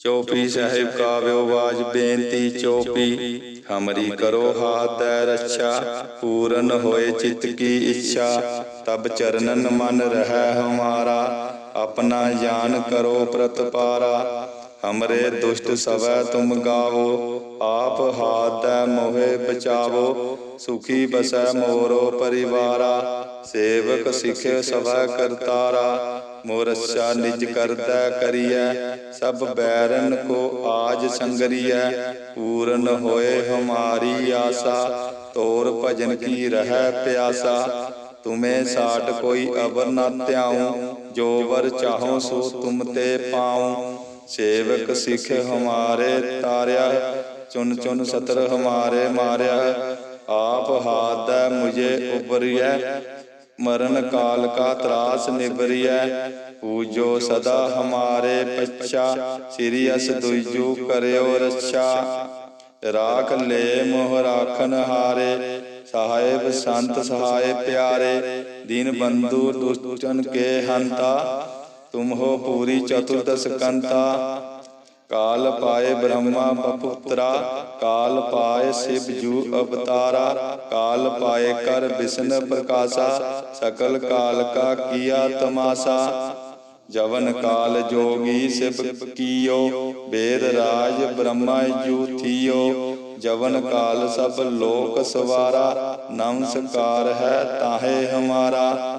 ਚੋਪੀ ਸਾਹਿਬ ਕਾਵਿਓ ਬਾਜ ਬੇਨਤੀ, ਚੋਪੀ। ਹਮਰੀ ਕਰੋ ਹਾਥ ਦੈ ਰੱਛਾ, ਪੂਰਨ ਹੋਏ ਚਿਤ ਕੀ ਇੱਛਾ। ਤਬ ਚਰਨਨ ਮਨ ਰਹਿ ਹਮਾਰਾ, ਆਪਣਾ ਜਾਨ ਕਰੋ ਪ੍ਰਤਪਾਰਾ ਹਮਰੇ ਦੁਸ਼ਟ ਸਵੈ ਤੁਮ ਗਾਵੋ, ਆਪ ਹਾਥ ਦੈ ਮੋਹਿ ਬਚਾਵੋ। ਸੁਖੀ ਬਸੈ ਮੋਰੋ ਪਰਿਵਾਰਾ, ਸੇਵਕ ਸਿਖੇ ਸਵੈ ਕਰਤਾਰਾ। ਮੋਰਛਾ ਨਿਜ ਕਰਦਾ ਕਰੀਐ, ਸਭ ਬੈਰਨ ਕੋ ਆਜ ਸੰਗਰੀਐ, ਪੂਰਨ ਹੋਏ ਹਮਾਰੀ ਆਸਾ, ਤੋਰ ਭਜਨ ਕੀ ਰਹਿ ਪਿਆਸਾ। ਤੁਮੇ ਸਾਟ ਕੋਈ ਅਵਰ ਨਾ ਧਿਆਉ, ਜੋ ਵਰ ਚਾਹੋ ਸੋ ਤੁਮ ਤੇ ਪਾਉ। ਸੇਵਕ ਸਿਖ ਹਮਾਰੇ ਤਾਰਿਆ, ਚੁਨ ਚੁਨ ਸਤਰ ਹਮਾਰੇ ਮਾਰਿਆ। ਆਪ ਹਾਥ ਦੈ ਮੁਝੇ ਉਬਰੀਐ ਮਰਨ ਕਾਲ ਕਾ ਤਰਾਸ ਨਿਬਰੀਐ ਪੂਜੋ ਸਦਾ ਹਮਾਰੇ ਪੱਛਾ ਸ੍ਰੀ ਅਸ ਦੁਜੂ ਕਰਿਓ ਰੱਛਾ। ਰਾਖ ਲੈ ਮੋਹ ਰਾਖਨ ਹਾਰੇ। ਸਾਹਿਬ ਸੰਤ ਸਹਾਇ ਪਿਆਰੇ। ਦੀਨ ਬੰਧੂ ਦੁਸ਼ਟਨ ਕੇ ਹੰਤਾ। ਤੁਮ ਹੋ ਪੂਰੀ ਚਤੁਰਦਸ ਕੰਤਾ। ਕਾਲ ਪਾਏ ਬ੍ਰਹਮਾ ਬਪੁੱਤਰਾ, ਕਾਲ ਪਾਏ ਸਿਵ ਜੂ ਅਵਤਾਰਾ, ਕਾਲ ਪਾਏ ਕਰ ਬਿਸ਼ਨ ਪ੍ਰਕਾਸ਼ਾ, ਸਕਲ ਕਾਲ ਕਾ ਕੀਆ ਤਮਾਸਾ। ਜਵਨ ਕਾਲ ਜੋਗੀ ਸਿਵ ਕੀਓ ਵੇਦ ਰਾਜ ਬ੍ਰਹਮਾ ਜੂ ਜਵਨ ਕਾਲ ਸਭ ਲੋਕ ਸਵਾਰਾ ਨਮਸਕਾਰ ਹੈ ਤਾਹੇ ਹਮਾਰਾ।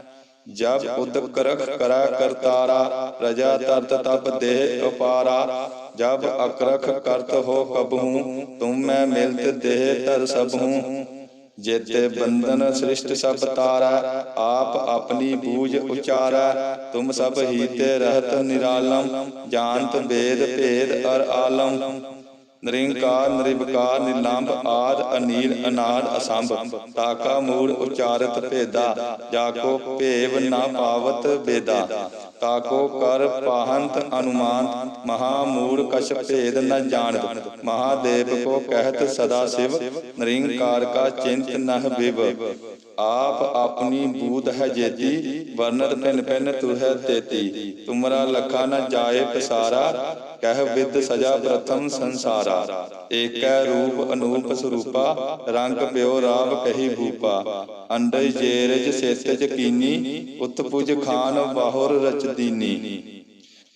ਜਬ ਉਦਕ ਕਰਖ ਕਰਾ ਕਰਤਾਰਾ, ਰਜਾ ਤਰਤ ਤਪ ਦੇਹ ਅਪਾਰਾ ਜਬ ਅਕਰਖ ਕਰਤ ਹੋ ਕਬਹੂ, ਤੁਮ ਮੈਂ ਮਿਲਤ ਦੇਹ ਤਰ ਸਭੂ। ਜੇਤੇ ਬੰਧਨ ਸ੍ਰਿਸ਼ਟ ਸਭ ਤਾਰਾ, ਆਪ ਆਪਣੀ ਬੂਝ ਉਚਾਰਾ। ਤੁਮ ਸਭ ਹੀ ਤੇ ਰਹਤ ਨਿਰਾਲਮ, ਜਾਣਤ ਵੇਦ ਭੇਦ ਅਰ ਆਲਮ। ਨਿਰੰਕਾਰ ਨਿਰਵਕਾਰ ਨਿਲੰਬ ਆਦ, ਅਨੀਲ, ਅਨਾਦ, ਅਸੰਭ। ਤਾਕਾ, ਮੂੜ, ਉਚਾਰਤ, ਭੇਦਾ। ਜਾਕੋ, ਭੇਵ, ਨਾ ਪਾਵਤ, ਬੇਦਾ। ਤਾਕੋ, ਕਰ, ਪਾਹੰਤ, ਅਨੁਮਾਨ। ਮਹਾ, ਮੂੜ, ਕਛ, ਭੇਦ, ਨ ਜਾਣਤ। ਮਹਾਦੇਵ ਕੋ ਕਹਿਤ ਸਦਾ ਸਿਵ। ਨਿਰੰਕਾਰ ਕਾ ਚਿੰਤ ਨਹ ਵਿਵ। ਆਪ ਆਪਣੀ ਬੂਤ ਹੈ ਜੇਤੀ ਵਰਨਤ ਪਿਨ ਪਿਨ ਤੁਹੈ ਤੇਤੀ। ਤੁਮਰਾ ਲਖਾ ਨ ਜਾਏ ਪਸਾਰਾ, ਕਹਿ ਵਿਦ ਸਜਾ ਪ੍ਰਥਮ ਸੰਸਾਰਾ। ਏਕੈ ਰੂਪ ਅਨੂਪ ਸਰੂਪਾ, ਰੰਗ ਪਿਓ ਰਾਵ ਕਹੀ ਭੂਪਾ। ਅੰਡਜ ਜੇਰਜ ਸੇਤਜ ਕੀਨੀ, ਉਤਪੁਜ ਖਾਨ ਬਾਹੁਰ ਰਚਦੀਨੀ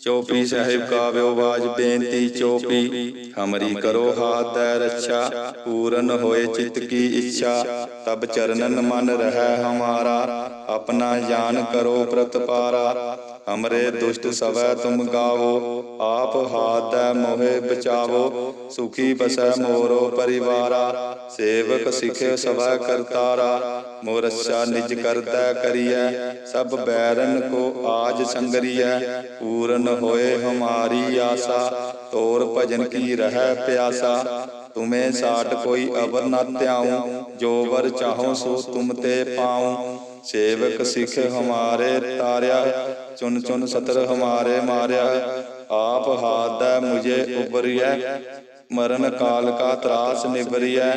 ਚੋਪੀ ਸਾਹਿਬ ਕਾਵਿਓ ਬਾਜ ਬੇਨਤੀ, ਚੋਪੀ। ਹਮਰੀ ਕਰੋ ਹਾਥ ਹੈ ਰੱਛਾ, ਪੂਰਨ ਹੋਏ ਚਿਤ ਕੀ ਇੱਛਾ। ਤਬ ਚਰਨਨ ਮਨ ਰਹਿ ਹਮਾਰਾ, ਆਪਣਾ ਜਾਨ ਕਰੋ ਪ੍ਰਤਪਾਰਾ ਹਮਰੇ ਦੁਸ਼ਟ ਸਵੈ ਤੁਮ ਗਾਵੋ, ਆਪ ਹਾਥ ਦੈ ਮੋਹਿ ਬਚਾਵੋ। ਸੁਖੀ ਬਸੈ ਮੋਰੋ ਪਰਿਵਾਰਾ, ਸੇਵਕ ਸਿਖੇ ਸਵੈ ਕਰਤਾਰਾ। ਮੋਰਛਾ ਨਿਜ ਕਰਦਾ ਕਰੀਐ, ਸਭ ਬੈਰਨ ਕੋ ਆਜ ਸੰਗਰੀਐ। ਪੂਰਨ ਹੋਏ ਹਮਾਰੀ ਆਸਾ, ਤੋਰ ਭਜਨ ਕੀ ਰਹਿ ਪਿਆਸਾ? ਤੁਮੇ ਸਾਟ ਕੋਈ ਅਵਰ ਨਾ ਧਿਆਉ, ਜੋ ਵਰ ਚਾਹੋ ਸੋ ਤੁਮ ਤੇ ਪਾਉ। ਸੇਵਕ ਸਿਖ ਹਮਾਰੇ ਤਾਰਿਆ, ਚੁਨ ਚੁਨ ਸਤਰ ਹਮਾਰੇ ਮਾਰਿਆ। ਆਪ ਹਾਥ ਮੁਝੇ ਉਬਰਿਐ ਮਰਨ ਕਾਲ ਕਾ ਤਰਾਸ ਨਿਬਰਿਐ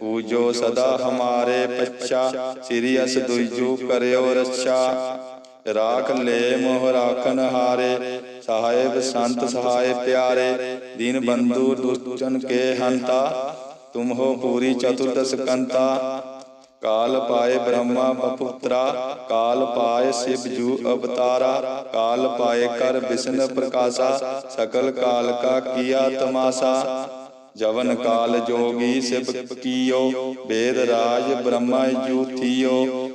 ਪੂਜੋ ਸਦਾ ਹਮਾਰੇ ਪੱਛਾ, ਸ੍ਰੀ ਅਸ ਦੁਇਜੂ ਕਰਿਓ ਰੱਛਾ। ਰਾਖ ਲੈ ਮੋਹ ਰਾਖਨ ਹਾਰੇ, ਸਾਹਿਬ ਸੰਤ ਸਹਾਇ ਪਿਆਰੇ, ਦੀਨ ਬੰਧੂ ਦੁਸ਼ਟਨ ਕੇ ਹੰਤਾ, ਤੁਮ ਹੋ ਪੂਰੀ ਚਤੁਰਦਸ ਕੰਤਾ। ਕਾਲ ਪਾਏ ਬ੍ਰਹਮਾ ਬਪੁੱਤਰਾ, ਕਾਲ ਪਾਏ ਸਿਵ ਜੂ ਅਵਤਾਰਾ, ਕਾਲ ਪਾਏ ਕਰ ਵਿਸ਼ਨ ਪ੍ਰਕਾਸ਼ਾ, ਸਕਲ ਕਾਲ ਕਾ ਕੀਆ ਤਮਾਸਾ। ਜਵਨ ਕਾਲ ਜੋਗੀ ਸਿਵ ਕੀਓ ਵੇਦ ਰਾਜ ਬ੍ਰਹਮਾ ਜੂ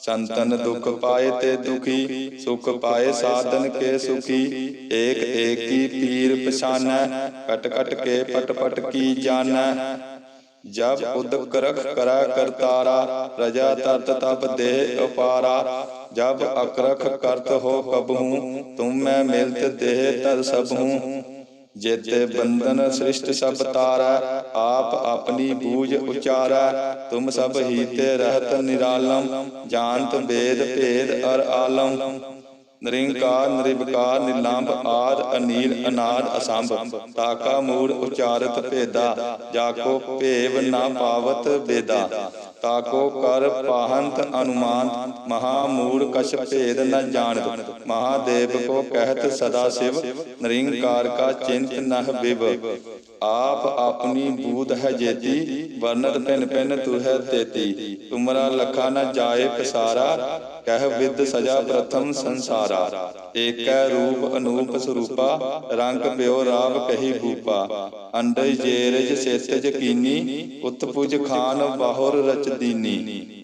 ਸੰਤਨ ਦੁਖ ਪਾਏ ਤੇ ਦੁਖੀ, ਸੁਖ ਪਾਏ ਸਾਧਨ ਕੇ ਸੁਖੀ। ਏਕ ਏਕੀ ਪੀਰ ਪਛਾਨੈ, ਕਟ ਕਟ ਕੇ ਪਟ ਪਟ ਕੀ ਜਾਣੈ ਜਬ ਉਦਕ ਰਖ ਕਰੈ ਕਰਤਾਰਾ ਪ੍ਰਜਾ ਤਰਤ ਤਬ ਦੇਹ ਅਪਾਰਾ ਜਬ ਅਕਰਖ ਕਰਤ ਹੋ ਕਬਹੂ, ਤੁਮ ਮੈਂ ਮਿਲਤ ਦੇਹ ਤਰ ਸਭੂ। ਜੇਤੇ ਬੰਧਨ ਸ੍ਰਿਸ਼ਟ ਸਭ ਤਾਰੈ, ਆਪ ਆਪਣੀ ਬੂਝ ਉਚਾਰੈ, ਤੁਮ ਸਭ ਹੀ ਰਹਤ ਨਿਰਾਲਮ, ਜਾਣਤ ਵੇਦ ਭੇਦ ਅਰ ਆਲਮ। ਨਿਰੰਕਾਰ ਨਿਰਭਕਾਰ ਨਿਲੰਭ ਆਦ ਅਨੀਲ, ਅਨਾਦ ਅਸੰਭ, ਤਾਕਾ ਮੂੜ ਉਚਾਰਤ ਭੇਦਾ, ਜਾਕੋ ਭੇਵ ਨਾ ਪਾਵਤ ਬੇਦਾ ਤਾਕੋ ਕਰ ਪਾਹੰਤ ਅਨੁਮਾਨ ਮਹਾ ਮੂੜ ਕਛ ਭੇਦ ਨ ਜਾਣਤ। ਮਹਾਦੇਵ ਕੋ ਕਹਿਤ ਸਦਾ ਸਿਵ, ਨਿਰੰਕਾਰ ਕਾ ਚਿੰਤ ਨਹ ਬਿਵ। ਆਪ ਆਪਣੀ ਬੂਧ ਹੈ ਜੇਤੀ, ਵਰਨਤ ਪਿਨ ਪਿਨ ਤੂ ਹੈ ਤੇਤੀ। ਤੁਮਰਾ ਲਖਾ ਨ ਜਾਏ ਪਸਾਰਾ, ਕਹਿ ਵਿਦ ਸਜਾ ਪ੍ਰਥਮ ਸੰਸਾਰਾ। ਏਕੈ ਰੂਪ ਅਨੂਪ ਸਰੂਪਾ, ਰੰਗ ਪਿਓ ਰਾਵ ਕਹੀ ਭੂਪਾ। ਅੰਡਜ ਜੇਰਜ ਸੇਤਜ ਕੀਨੀ, ਉਤਪੁਜ ਖਾਨ ਬਾਹੁਰ ਰਚਦੀਨੀ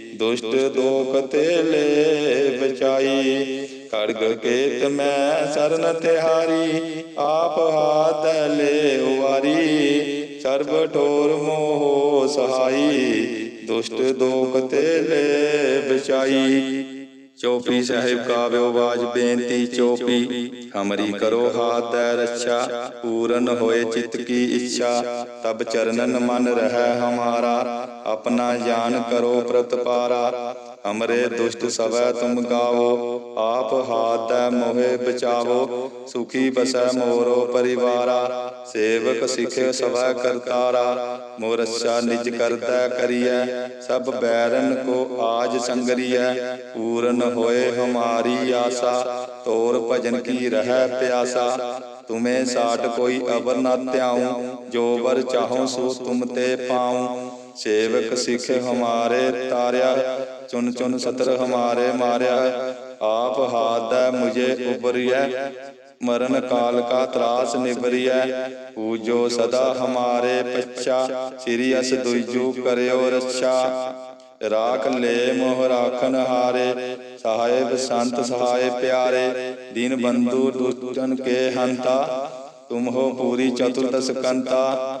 ਦੁਸ਼ਟ ਦੋਖ ਤੇ ਲੈ ਬਚਾਈ ਖੜਗ ਕੇਤ ਮੈਂ ਸਰਨ ਤਿਹਾਰੀ, ਆਪ ਹਾਥ ਲੈ ਉਵਾਰੀ। ਸਰਬ ਠੋਰ ਮੋਹ ਸਹਾਈ, ਦੁਸ਼ਟ ਦੋਖ ਤੇ ਲੈ ਬਚਾਈ। ਚੌਪੀ ਸਾਹਿਬ ਕਾਵਿਓ ਬਾਜ ਬੇਨਤੀ, ਚੌਪੀ, ਹਮਰੀ ਕਰੋ ਹਾਥ ਦੈ ਰੱਛਾ, ਪੂਰਨ ਹੋਏ ਚਿਤ ਕੀ ਇੱਛਾ, ਤਬ ਚਰਨਨ ਮਨ ਰਹਿ ਹਮਾਰਾ, ਆਪਣਾ ਜਾਨ ਕਰੋ ਪ੍ਰਤਪਾਰਾ। ਅਮਰੇ ਦੁਸ਼ਟ ਸਵੈ ਤੁਮ ਗਾਵੋ, ਆਪ ਹਾਥੈ ਮੋਹਿ ਬਚਾਵੋ, ਸੁਖੀ ਬਸੈ ਮੋਰੋ ਪਰਿਵਾਰਾ, ਸੇਵਕ ਸਿਖੇ ਸਵੈ ਕਰਤਾਰਾ ਮੋਰ ਅੱਛਾ ਨਿਜ ਕਰਤਾ ਕਰੀਐ, ਸਭ ਬੈਰਨ ਕੋ ਆਜ ਸੰਗਰੀਐ, ਪੂਰਨ ਹੋਏ ਹਮਾਰੀ ਆਸਾ, ਤੋਰ ਭਜਨ ਕੀ ਰਹਿ ਪਿਆਸਾ, ਤੁਮੇ ਸਾਟ ਕੋਈ ਅਵਰ ਨਾ ਧਿਆਉ, ਜੋ ਵਰ ਚਾਹੋ ਸੋ ਤੁਮ ਤੇ ਪਾਉ ਸੇਵਕ ਸਿੱਖ ਹਮਾਰੇ ਤਾਰਿਆ ਚੁਨ ਚੁਨ ਸਤਰ ਹਮਾਰੇ ਮਾਰਿਆ, ਆਪ ਹਾਦੈ ਮੁਝੇ ਉਬਰਿਐ ਮਰਨ ਕਾਲ ਕਾ ਤਰਾਸ ਨਿਬਰਿਐ ਪੂਜੋ ਸਦਾ ਹਮਾਰੇ ਪੱਛਾ, ਸ੍ਰੀ ਅਸ ਦੁਇਜੂ ਕਰਿਓ ਰੱਛਾ। ਰਾਖ ਲੈ ਮੋਹ ਰਾਖਨ ਹਾਰੇ, ਸਹਾਇਬ ਸੰਤ ਸਹਾਇ ਪਿਆਰੇ, ਦੀਨ ਬੰਧੂ ਦੁਸ਼ਟਨ ਕੇ ਹੰਤਾ ਤੁਮ ਹੋ ਪੂਰੀ ਚਤੁਰਦਸ ਕੰਤਾ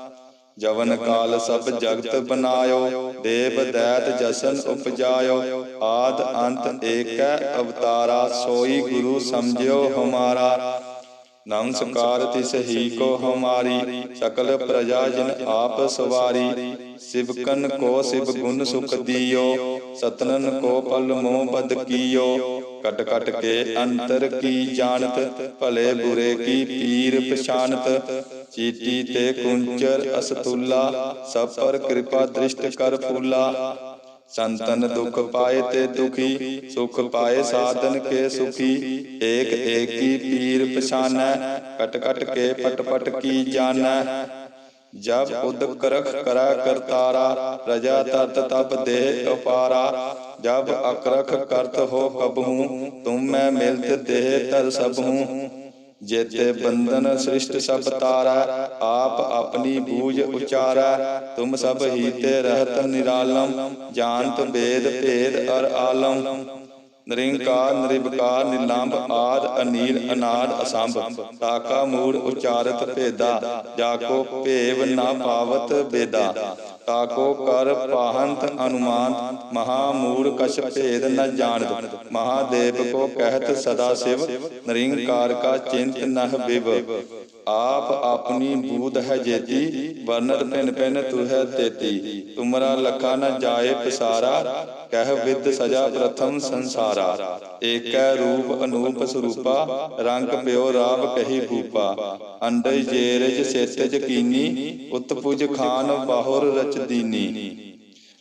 ਜਵਨ ਕਾਲ ਸਭ ਜਗਤ ਬਨਾਇਓ ਦੇਵ ਦੈਤ ਜਸਨ ਉਪਜਾਇਓ ਆਦ ਅੰਤ ਏਕੈ ਅਵਤਾਰਾ ਸੋਈ ਗੁਰੂ ਸਮਝਿਓ ਹਮਾਰਾ। ਨਮਸਕਾਰ ਤਿਸ ਹੀ ਕੋ ਹਮਾਰੀ ਸਕਲ ਪ੍ਰਜਾ ਜਿਨ ਆਪ ਸਵਾਰੀ। ਸਿਵਕਨ ਕੋ ਸਿਵ ਗੁਣ ਸੁਖ ਦੀਓ ਸਤਨਨ ਕੋ ਪਲ ਮੋਹ ਬਦ ਕੀਓ। ਕਟ ਕਟ ਕੇ ਅੰਤਰ ਕੀ ਜਾਣਤ ਭਲੇ ਬੁਰੇ ਕੀ ਪੀਰ ਪਛਾਨਤ ਚੀਟੀ ਤੇ ਕੁੰਚਰ ਅਸਤੁਲਾ ਸਭ ਪਰ ਕਿਰਪਾ ਦ੍ਰਿਸ਼ਟ ਕਰ ਫੂਲਾ। ਸੰਤਨ ਦੁਖ ਪਾਏ ਤੇ ਦੁਖੀ, ਸੁਖ ਪਾਏ ਸਾਧਨ ਕੇ ਸੁਖੀ। ਏਕ ਏਕੀ ਪੀਰ ਪਛਾਨੈ, ਕਟ ਕਟ ਕੇ ਪਟ ਪਟ ਕੀ ਜਾਣੈ ਜਬ ਉਦਕ ਕਰਖ ਕਰਾ ਕਰਤਾਰਾ, ਰਜਾ ਤਤ ਤਪ ਦੇ ਅਪਾਰਾ ਜਬ ਅਕਰਖ ਕਰਤ ਹੋ ਕਬਹੂ, ਤੁਮ ਮੈਂ ਮਿਲਤ ਦੇਹ ਤਰ ਸਭੂ। ਜੇਤੇ ਬੰਧਨ ਸ੍ਰਿਸ਼ਟ ਸਭ ਤਾਰਾ, ਆਪ ਆਪਣੀ ਬੂਝ ਉਚਾਰਾ, ਤੁਮ ਸਭ ਹੀ ਰਹਤ ਨਿਰਾਲਮ, ਜਾਣਤ ਬੇਦ ਭੇਦ ਅਰ ਆਲਮ। ਨਿਰੰਕਾਰ ਨਿਰਭਕਾਰ ਨਿਲੰਬ ਆਦ ਅਨੀਲ, ਅਨਾਦ ਅਸੰਭ। ਤਾਕਾ ਮੂੜ ਉਚਾਰਤ ਭੇਦਾ, ਜਾਕੋ ਭੇਵ ਨਾ ਪਾਵਤ ਬੇਦਾ। ਤਾਕੋ ਕਰ ਪਾਹੰਤ ਅਨੁਮਾਨ ਮਹਾ ਮੂੜ ਕਛ ਭੇਦ ਨ ਜਾਣਤ। ਮਹਾਦੇਵ ਕੋ ਕਹਿਤ ਸਦਾ ਸਿਵ, ਨਿਰੰਕਾਰ ਕਾ ਚਿੰਤ ਨਹ ਵਿਵ ਆਪ ਆਪਣੀ ਬੂਧ ਹੈ ਜੇਤੀ ਵਰਨਤ ਪਿਨ ਪਿਨ ਤੁਹੈ ਤੇਤੀ। ਤੁਮਰਾ ਲਖਾ ਨ ਜਾਏ ਪਸਾਰਾ, ਕਹਿ ਵਿਦ ਸਜਾ ਪ੍ਰਥਮ ਸੰਸਾਰਾ। ਏਕੈ ਰੂਪ ਅਨੂਪ ਸਰੂਪਾ, ਰੰਗ ਪਿਓ ਰਾਵ ਕਹੀ ਭੂਪਾ। ਅੰਡਜ ਜੇਰਜ ਸੇਤਜ ਕੀਨੀ, ਉਤਪੁਜ ਖਾਨ ਬਾਹੁਰ ਰਚਦੀਨੀ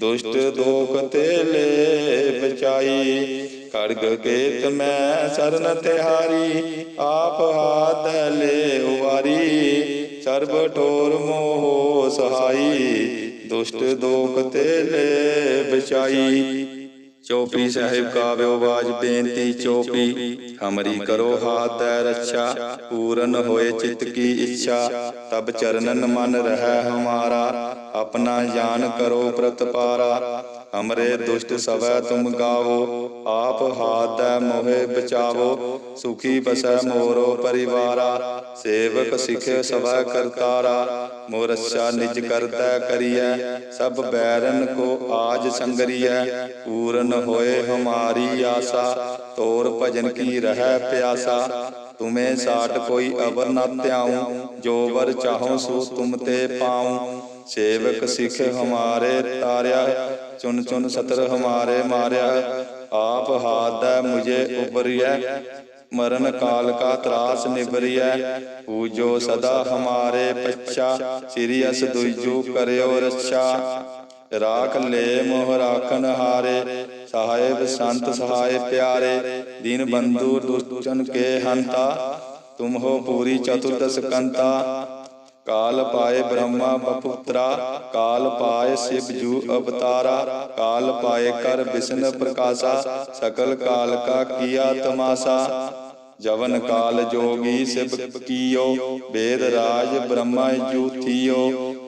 ਦੁਸ਼ਟ ਦੋਖ ਲੈ ਬਚਾਈ। ਖੜਗ ਕੇਤ ਮੈਂ ਸਰਨ ਤਿਹਾਰੀ, ਆਪ ਹਾਥ ਲੈ ਉਵਾਰੀ। ਸਰਬ ਠੋਰ ਮੋਹ ਸਹਾਈ, ਦੁਸ਼ਟ ਦੋਖ ਤੇ ਲੈ ਬਚਾਈ। ਚੋਪੀ ਸਾਹਿਬ ਕਾਵਿਓ ਬਾਜ ਬੇਨਤੀ, ਚੋਪੀ। ਹਮਰੀ ਕਰੋ ਦੈ ਰੱਛਾ ਪੂਰਨ ਹੋਏ ਚਿਤ ਕੀ ਇੱਛਾ ਤਬ ਚਰਨਨ ਮਨ ਰਹਿ ਹਮਾਰਾ ਆਪਣਾ ਜਾਨ ਕਰੋ ਪ੍ਰਤਪਾਰਾ ਹਮਰੇ ਦੁਸ਼ਟ ਸਵੈ ਤੁਮ ਗਾਵੋ ਆਪ ਦੈ ਮੋਹਿ ਬਚਾਵੋ ਸੁਖੀ ਬਸੈ ਮੋਰੋ ਪਰਿਵਾਰਾ। ਸੇਵਕ ਸਿਖੇ ਸਵੈ ਕਰਤਾਰਾ। ਮੋਰ ਅੱਛਾ ਨਿਜ ਕਰਤਾ ਕਰੀਐ। ਸਭ ਬੈਰਨ ਕੋ ਆਜ ਸੰਗਰੀਐ। ਪੂਰਨ ਹੋਏ ਹਮਾਰੀ ਆਸਾ। ਤੋਰ ਭਜਨ ਕੀ ਰਹਿ ਪਿਆਸਾ, ਤੁਮੇ ਸਾਟ ਕੋਈ ਅਵਰ ਨਾ ਧਿਆਉ, ਜੋ ਵਰ ਚਾਹੋ ਸੋ ਤੁਮ ਤੇ ਪਾਉ। ਸੇਵਕ ਸਿੱਖ ਹਮਾਰੇ ਤਾਰਿਆ ਚੁਨ ਚੁਨ ਸਤਰ ਹਮਾਰੇ ਮਾਰਿਆ। ਆਪ ਹਾਥ ਮੁਝੇ ਉਬਰਿਐ ਮਰਨ ਕਾਲ ਕਾ ਤਰਾਸ ਨਿਬਰਿਐ ਪੂਜੋ ਸਦਾ ਹਮਾਰੇ ਪੱਛਾ, ਸ੍ਰੀ ਅਸ ਦੁਇਜੂ ਕਰਿਓ ਰੱਛਾ। ਰਾਖ ਲੈ ਮੋਹ ਰਾਖਨ ਹਾਰੇ ਸਾਹਿਬ ਸੰਤ, ਸਹਾਇ ਪਿਆਰੇ, ਦੀਨ ਬੰਧੂ ਦੁਸ਼ਟਨ ਕੇ ਹੰਤਾ ਤੁਮ ਹੋ ਪੂਰੀ ਚਤੁਰਦਸ ਕੰਤਾ। ਕਾਲ ਪਾਏ ਬ੍ਰਹਮਾ ਬਪੁੱਤਰਾ, ਕਾਲ ਪਾਏ ਸਿਵ ਜੂ ਅਵਤਾਰਾ, ਕਾਲ ਪਾਏ ਕਰ ਵਿਸ਼ਨ ਪ੍ਰਕਾਸ਼ਾ, ਸਕਲ ਕਾਲ ਕਾ ਕੀਆ ਤਮਾਸਾ। ਜਵਨ ਕਾਲ ਜੋਗੀ ਸਿਵ ਕੀਓ ਵੇਦ ਰਾਜ ਬ੍ਰਹਮਾ ਜੂਥੀਓ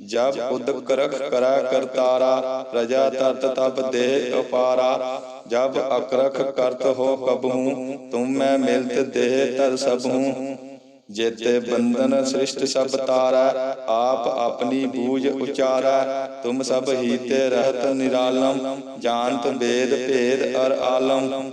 ਜਬ ਉਦਕ ਕਰਖ ਕਰੈ ਕਰਤਾਰਾ ਪ੍ਰਜਾ ਤਰਤ ਤਬ ਦੇ ਅਪਾਰਾ ਜਬ ਅਕਰਖ ਕਰਤ ਹੋ ਕਬਹੂ ਤੁਮ ਮੈਂ ਮਿਲਤ ਦੇਹ ਤਰ ਸਭੂ। ਜੇਤੇ ਬੰਧਨ ਸ੍ਰਿਸ਼ਟ ਸਭ ਤਾਰਾ, ਆਪ ਆਪਣੀ ਬੂਝ ਉਚਾਰੈ। ਤੁਮ ਸਭ ਹੀ ਤੇ ਰਹਤ ਨਿਰਾਲਮ, ਜਾਣਤ ਵੇਦ ਭੇਦ ਅਰ ਆਲਮ।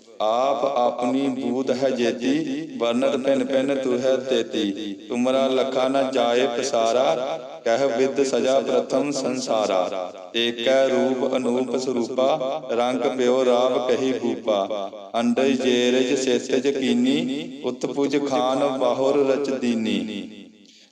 ਆਪ ਆਪਣੀ ਬੂਧ ਹੈ ਜੇਤੀ ਵਰਨਤ ਪਿਨ ਪਿਨ ਤੂ ਹੈ ਤੇਤੀ। ਤੁਮਰਾ ਲਖਾ ਨ ਜਾਏ ਪਸਾਰਾ ਕਹਿ ਵਿਦ ਸਜਾ ਪ੍ਰਥਮ ਸੰਸਾਰਾ। ਏਕੈ ਰੂਪ ਅਨੂਪ ਸਰੂਪਾ ਰੰਗ ਪਿਓ ਰਾਵ ਕਹੀ ਭੂਪਾ। ਅੰਡਜ ਜੇਰਜ ਸੇਤਜ ਕੀਨੀ ਉਤਪੁਜ ਖਾਨ ਬਾਹੁਰ ਰਚ ਦੀਨੀ।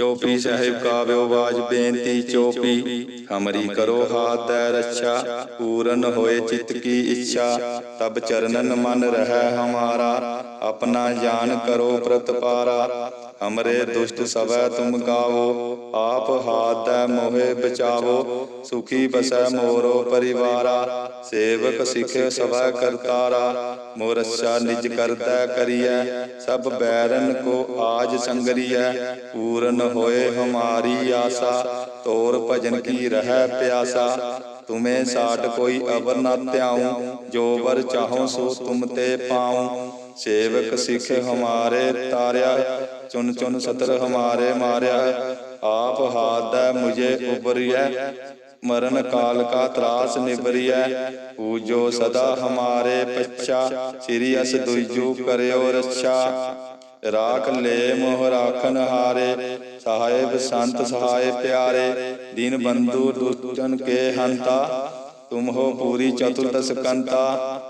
ਚੌਪੀ ਸਾਹਿਬ ਕਾਵਿਓ ਬਾਜ ਬੇਨਤੀ ਚੌਪੀ। ਹਮਰੀ ਕਰੋ ਹਾਥ ਰੱਛਾ। ਪੂਰਨ ਹੋਏ ਚਿਤ ਕੀ ਇੱਛਾ। ਤਬ ਚਰਨਨ ਮਨ ਰਹਿ ਹਮਾਰਾ। ਆਪਣਾ ਜਾਨ ਕਰੋ ਪ੍ਰਤਪਾਰਾ। ਅਮਰੇ ਦੁਸ਼ਟ ਸਵੈ ਤੁਮ ਗਾਵੋ ਆਪ ਹਾਥ ਦੈ ਮੋਹਿ ਬਚਾਵੋ, ਸੁਖੀ ਬਸੈ ਮੋਰੋ ਪਰਿਵਾਰਾ, ਸੇਵਕ ਸਿਖ ਸਵੈ ਕਰਤਾਰਾ ਮੋਰ ਅੱਛਾ ਨਿਜ ਕਰਤਾ ਕਰੀਐ, ਸਭ ਬੈਰਨ ਕੋ ਆਜ ਸੰਗਰੀਐ, ਪੂਰਨ ਹੋਏ ਹਮਾਰੀ ਆਸਾ, ਤੋਰ ਭਜਨ ਕੀ ਰਹਿ ਪਿਆਸਾ, ਤੁਮੇ ਸਾਟ ਕੋਈ ਅਵਰ ਨਾ ਧਿਆਉ, ਜੋ ਵਰ ਚਾਹੋ ਸੋ ਤੁਮ ਤੇ ਪਾਉ ਸੇਵਕ ਸਿੱਖ ਹਮਾਰੇ ਤਾਰਿਆ ਚੁਨ ਚੁਨ ਸਤਰ ਹਮਾਰੇ ਮਾਰਿਆ। ਆਪ ਹਾਥ ਦਾ ਮੁਝੇ ਉਬਰਿਐ ਮਰਨ ਕਾਲ ਕਾ ਤਰਾਸ ਨਿਬਰਿਐ ਪੂਜੋ ਸਦਾ ਹਮਾਰੇ ਪੱਛਾ, ਸ੍ਰੀ ਅਸ ਦੁਇਜੂ ਕਰਿਓ ਰੱਛਾ। ਰਾਖ ਲੈ ਮੋਹ ਰਾਖਨ ਹਾਰੇ, ਸਾਹਿਬ ਸੰਤ ਸਹਾਇ ਪਿਆਰੇ। ਦੀਨ ਬੰਧੂ ਦੁਸ਼ਟਨ ਕੇ ਹੰਤਾ, ਤੁਮ ਹੋ ਪੂਰੀ ਚਤੁਰਦਸ ਕੰਤਾ।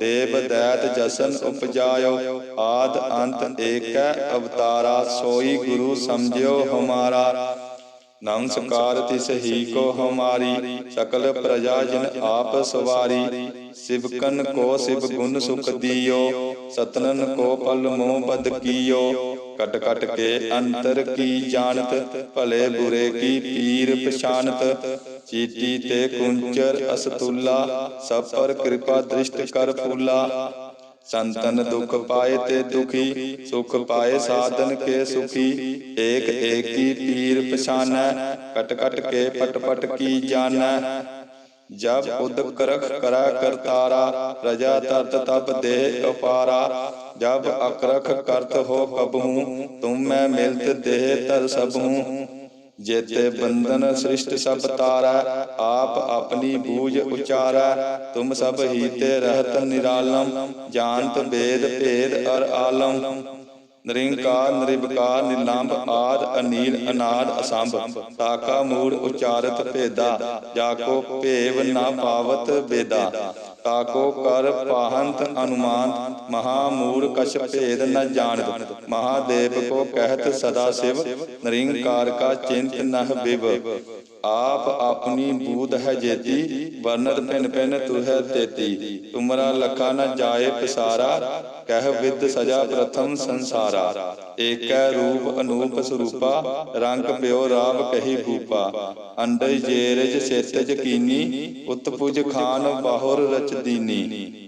ਦੇਵ ਦੈਤ ਜਸਨ ਉਪਜਾਇਓ, ਆਦ ਅੰਤ ਏਕੈ, ਅਵਤਾਰਾ ਸੋਈ ਗੁਰੂ ਸਮਝਿਓ ਹਮਾਰਾ। ਨਮਸਕਾਰ ਤਿਸ ਹੀ ਕੋ ਹਮਾਰੀ, ਸਕਲ ਪ੍ਰਜਾ ਜਨ ਆਪ ਸਵਾਰੀ। ਸਿਵਕਨ ਕੋ ਸਿਵ ਗੁਣ ਸੁਖ ਦਿਓ, ਸਤਨਨ ਕੋ ਪਲ ਮੋਹ ਬਦ ਕੀਓ। ਕਟ ਕਟ ਕੇ ਅੰਤਰ ਕੀ ਜਾਣਤ, ਭਲੇ ਬੁਰੇ ਕੀ ਪੀਰ ਪਛਾਨਤ ਚੀਤੀ ਤੇ ਕੁੰਚਰ ਅਸਤੁਲਾ, ਸਭ ਪਰ ਕਿਰਪਾ ਦ੍ਰਿਸ਼ਟ ਕਰ ਫੂਲਾ। ਸੰਤਨ ਦੁਖ ਪਾਏ ਤੇ ਦੁਖੀ, ਸੁਖ ਪਾਏ ਸਾਧਨ ਕੇ ਸੁਖੀ। ਏਕ ਏਕੀ ਪੀਰ ਪਛਾਨੈ, ਕਟ ਕਟ ਕੇ ਪਟ ਪਟ ਕੀ ਜਾਣੈ ਜਬ ਉਦ ਕਰਖ ਕਰਾ ਕਰਤਾਰਾ ਰਜਾ ਤਰਤ ਤਬ ਦੇ ਅਪਾਰਾ ਜਬ ਅਕਰਖ ਕਰਤ ਹੋ ਕਬਹੂ, ਤੁਮ ਮੈਂ ਮਿਲਤ ਦੇਹ ਤਰ ਸਭੂ। ਜੇਤੇ ਬੰਧਨ ਸ੍ਰਿਸ਼ਟ ਸਭ ਤਾਰਾ, ਆਪ ਆਪਣੀ ਬੂਝ ਉਚਾਰਾ, ਤੁਮ ਸਭ ਹੀ ਤੇ ਰਹਤ ਨਿਰਾਲਮ, ਜਾਣਤ ਵੇਦ ਭੇਦ ਅਰ ਆਲਮ। ਨਿਰੰਕਾਰ ਨਿਰਭਕਾਰ ਨਿਲੰਬ ਆਦ ਅਨੀਲ, ਅਨਾਦ ਅਸੰਭ। ਤਾਕਾ ਮੂੜ ਉਚਾਰਤ ਭੇਦਾ, ਜਾਕੋ ਭੇਵ ਨਾ ਪਾਵਤ ਬੇਦਾ ਤਾਕੋ ਕਰ ਪਾਹੰਤ ਅਨੁਮਾਨ ਮਹਾ ਮੂੜ ਕਛ ਭੇਦ ਨ ਜਾਣਤ। ਮਹਾਦੇਵ ਕੋ ਕਹਿਤ ਸਦਾ ਸਿਵ, ਨਿਰੰਕਾਰ ਕਾ ਚਿੰਤ ਨਹ ਬਿਵ। ਆਪ ਆਪਣੀ ਬੂਧ ਹੈ ਜੇਤੀ ਵਰਨਤ ਪਿਨ ਪਿਨ ਤੁਹੈ ਤੇਤੀ। ਤੁਮਰਾ ਲਖਾ ਨ ਜਾਏ ਪਸਾਰਾ, ਕਹਿ ਵਿਦ ਸਜਾ ਪ੍ਰਥਮ ਸੰਸਾਰਾ। ਏਕੈ ਰੂਪ ਅਨੂਪ ਸਰੂਪਾ, ਰੰਗ ਪਿਓ ਰਾਵ ਕਹੀ ਭੂਪਾ ਅੰਡਜ ਜੇਰਜ ਸੇਤਜ ਕੀਨੀ, ਉਤਪੁਜ ਖਾਨ ਬਾਹੁਰ ਰਚਦੀਨੀ।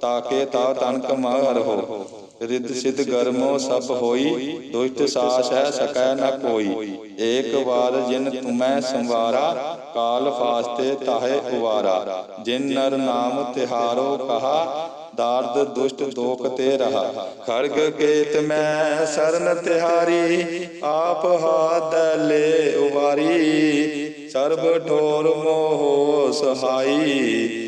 ਤਾਕੇ ਤਾ ਤਨ ਕਮਾ ਰਹੋ ਰਿੱਧ ਸਿਧ ਗਰਮੋ ਸਭ ਹੋਈ ਦੁਸ਼ਟ ਸਾਸ ਹੈ ਸਕੈ ਨ ਕੋਈ। ਏਕ ਵਾਰ ਜਿਨ ਤੁਮੈ ਸੰਵਾਰਾ ਕਾਲ ਫਾਸਤੇ ਤਾਹੇ ਉਵਾਰਾ ਜਿਨ ਨਰ ਨਾਮ ਤਿਹਾਰੋ ਕਹਾ ਦਾਰਦ ਦੁਸ਼ਟ ਦੋਖ ਤੇ ਰਹਾ। ਖੜਗ ਕੇਤ ਮੈਂ ਸਰਨ ਤਿਹਾਰੀ ਆਪ ਹਾਥ ਲੈ ਉਵਾਰੀ। ਸਰਬ ਠੋਰ ਮੋਹ ਸਹਾਈ।